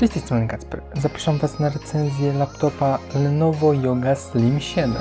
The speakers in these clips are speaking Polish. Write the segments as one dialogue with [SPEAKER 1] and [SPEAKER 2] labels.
[SPEAKER 1] Cześć, z tej strony Kacper. Zapraszam Was na recenzję laptopa Lenovo Yoga Slim 7.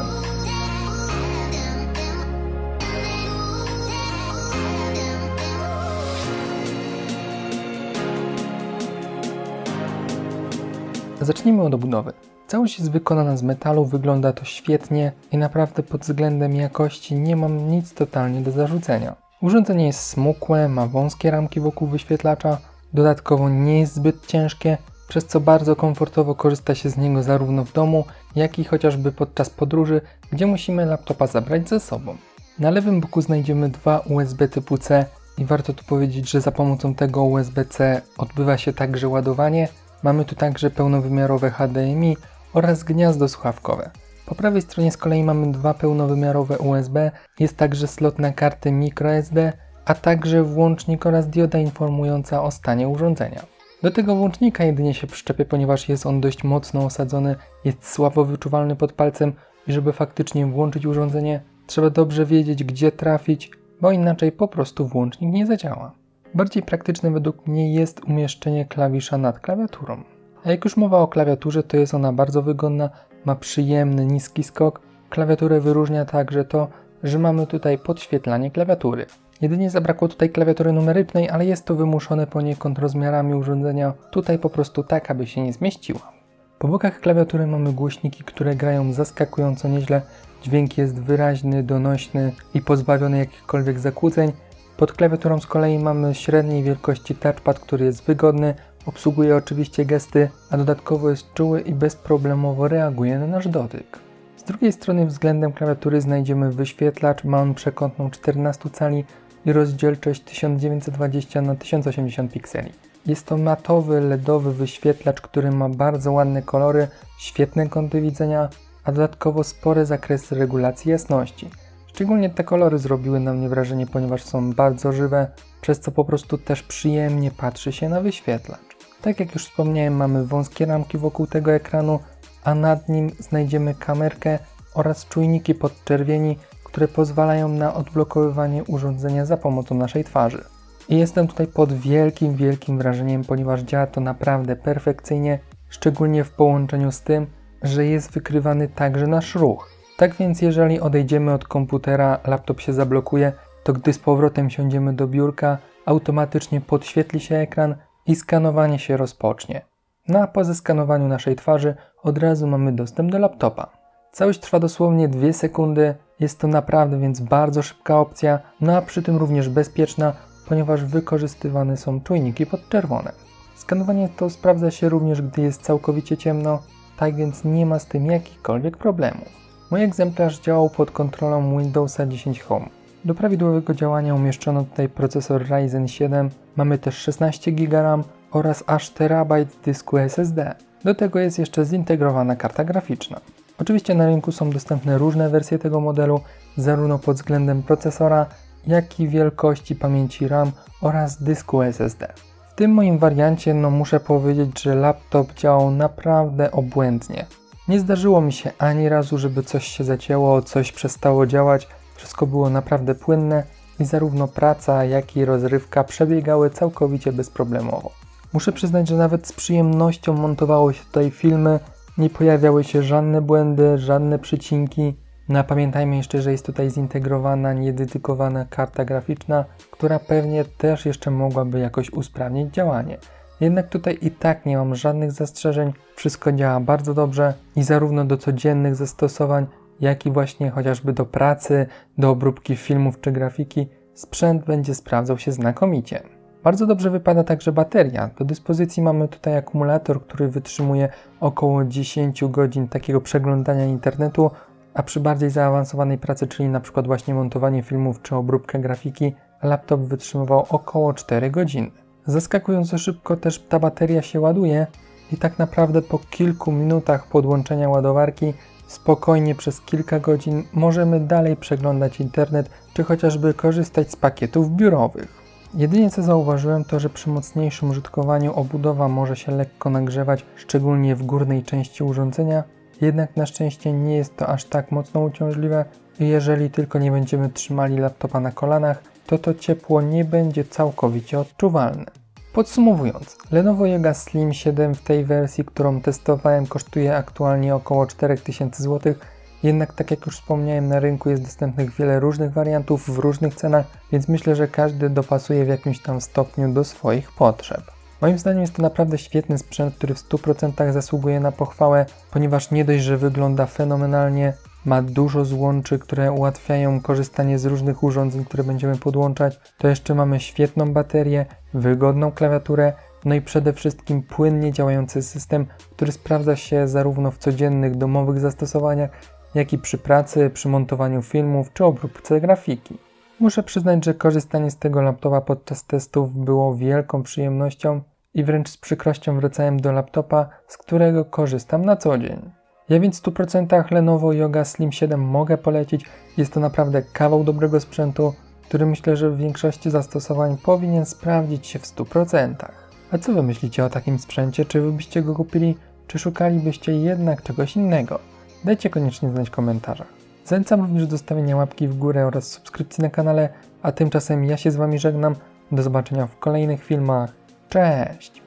[SPEAKER 1] Zacznijmy od obudowy. Całość jest wykonana z metalu, wygląda to świetnie i naprawdę pod względem jakości nie mam nic totalnie do zarzucenia. Urządzenie jest smukłe, ma wąskie ramki wokół wyświetlacza, dodatkowo nie jest zbyt ciężkie, przez co bardzo komfortowo korzysta się z niego zarówno w domu, jak i chociażby podczas podróży, gdzie musimy laptopa zabrać ze sobą. Na lewym boku znajdziemy dwa USB typu C i warto tu powiedzieć, że za pomocą tego USB-C odbywa się także ładowanie. Mamy tu także pełnowymiarowe HDMI oraz gniazdo słuchawkowe. Po prawej stronie z kolei mamy dwa pełnowymiarowe USB, jest także slot na karty microSD, a także włącznik oraz dioda informująca o stanie urządzenia. Do tego włącznika jedynie się przyczepię, ponieważ jest on dość mocno osadzony, jest słabo wyczuwalny pod palcem i żeby faktycznie włączyć urządzenie, trzeba dobrze wiedzieć gdzie trafić, bo inaczej po prostu włącznik nie zadziała. Bardziej praktyczne według mnie jest umieszczenie klawisza nad klawiaturą. A jak już mowa o klawiaturze, to jest ona bardzo wygodna, ma przyjemny, niski skok. Klawiaturę wyróżnia także to, że mamy tutaj podświetlanie klawiatury. Jedynie zabrakło tutaj klawiatury numerycznej, ale jest to wymuszone poniekąd rozmiarami urządzenia, tutaj po prostu tak, aby się nie zmieściła. Po bokach klawiatury mamy głośniki, które grają zaskakująco nieźle. Dźwięk jest wyraźny, donośny i pozbawiony jakichkolwiek zakłóceń. Pod klawiaturą z kolei mamy średniej wielkości touchpad, który jest wygodny, obsługuje oczywiście gesty, a dodatkowo jest czuły i bezproblemowo reaguje na nasz dotyk. Z drugiej strony względem klawiatury znajdziemy wyświetlacz, ma on przekątną 14 cali i rozdzielczość 1920 na 1080 pikseli. Jest to matowy, LEDowy wyświetlacz, który ma bardzo ładne kolory, świetne kąty widzenia, a dodatkowo spore zakresy regulacji jasności. Szczególnie te kolory zrobiły na mnie wrażenie, ponieważ są bardzo żywe, przez co po prostu też przyjemnie patrzy się na wyświetlacz. Tak jak już wspomniałem, mamy wąskie ramki wokół tego ekranu, a nad nim znajdziemy kamerkę oraz czujniki podczerwieni, które pozwalają na odblokowywanie urządzenia za pomocą naszej twarzy. I jestem tutaj pod wielkim, wielkim wrażeniem, ponieważ działa to naprawdę perfekcyjnie, szczególnie w połączeniu z tym, że jest wykrywany także nasz ruch. Tak więc jeżeli odejdziemy od komputera, laptop się zablokuje, to gdy z powrotem siądziemy do biurka, automatycznie podświetli się ekran i skanowanie się rozpocznie. No a po zeskanowaniu naszej twarzy od razu mamy dostęp do laptopa. Całość trwa dosłownie 2 sekundy, jest to naprawdę więc bardzo szybka opcja, no a przy tym również bezpieczna, ponieważ wykorzystywane są czujniki podczerwone. Skanowanie to sprawdza się również, gdy jest całkowicie ciemno, tak więc nie ma z tym jakichkolwiek problemów. Mój egzemplarz działał pod kontrolą Windowsa 10 Home. Do prawidłowego działania umieszczono tutaj procesor Ryzen 7, mamy też 16 GB RAM oraz aż terabajt dysku SSD. Do tego jest jeszcze zintegrowana karta graficzna. Oczywiście na rynku są dostępne różne wersje tego modelu, zarówno pod względem procesora, jak i wielkości pamięci RAM oraz dysku SSD. W tym moim wariancie no muszę powiedzieć, że laptop działał naprawdę obłędnie. Nie zdarzyło mi się ani razu, żeby coś się zacięło, coś przestało działać, wszystko było naprawdę płynne i zarówno praca, jak i rozrywka przebiegały całkowicie bezproblemowo. Muszę przyznać, że nawet z przyjemnością montowało się tutaj filmy, nie pojawiały się żadne błędy, żadne przycinki. No a pamiętajmy jeszcze, że jest tutaj zintegrowana, niededykowana karta graficzna, która pewnie też jeszcze mogłaby jakoś usprawnić działanie. Jednak tutaj i tak nie mam żadnych zastrzeżeń, wszystko działa bardzo dobrze i zarówno do codziennych zastosowań, jak i właśnie chociażby do pracy, do obróbki filmów czy grafiki, sprzęt będzie sprawdzał się znakomicie. Bardzo dobrze wypada także bateria. Do dyspozycji mamy tutaj akumulator, który wytrzymuje około 10 godzin takiego przeglądania internetu, a przy bardziej zaawansowanej pracy, czyli na przykład właśnie montowanie filmów czy obróbkę grafiki, laptop wytrzymywał około 4 godziny. Zaskakująco szybko też ta bateria się ładuje i tak naprawdę po kilku minutach podłączenia ładowarki spokojnie przez kilka godzin możemy dalej przeglądać internet czy chociażby korzystać z pakietów biurowych. Jedynie co zauważyłem to, że przy mocniejszym użytkowaniu obudowa może się lekko nagrzewać, szczególnie w górnej części urządzenia, jednak na szczęście nie jest to aż tak mocno uciążliwe i jeżeli tylko nie będziemy trzymali laptopa na kolanach, to to ciepło nie będzie całkowicie odczuwalne. Podsumowując, Lenovo Yoga Slim 7 w tej wersji, którą testowałem, kosztuje aktualnie około 4000 zł. Jednak, tak jak już wspomniałem, na rynku jest dostępnych wiele różnych wariantów w różnych cenach, więc myślę, że każdy dopasuje w jakimś tam stopniu do swoich potrzeb. Moim zdaniem jest to naprawdę świetny sprzęt, który w 100% zasługuje na pochwałę, ponieważ nie dość, że wygląda fenomenalnie, ma dużo złączy, które ułatwiają korzystanie z różnych urządzeń, które będziemy podłączać, to jeszcze mamy świetną baterię, wygodną klawiaturę, no i przede wszystkim płynnie działający system, który sprawdza się zarówno w codziennych domowych zastosowaniach, jak i przy pracy, przy montowaniu filmów czy obróbce grafiki. Muszę przyznać, że korzystanie z tego laptopa podczas testów było wielką przyjemnością i wręcz z przykrością wracałem do laptopa, z którego korzystam na co dzień. Ja więc w 100% Lenovo Yoga Slim 7 mogę polecić. Jest to naprawdę kawał dobrego sprzętu, który myślę, że w większości zastosowań powinien sprawdzić się w 100%. A co wy myślicie o takim sprzęcie? Czy wy byście go kupili, czy szukalibyście jednak czegoś innego? Dajcie koniecznie znać w komentarzach. Zachęcam również do stawienia łapki w górę oraz subskrypcji na kanale, a tymczasem ja się z wami żegnam. Do zobaczenia w kolejnych filmach. Cześć!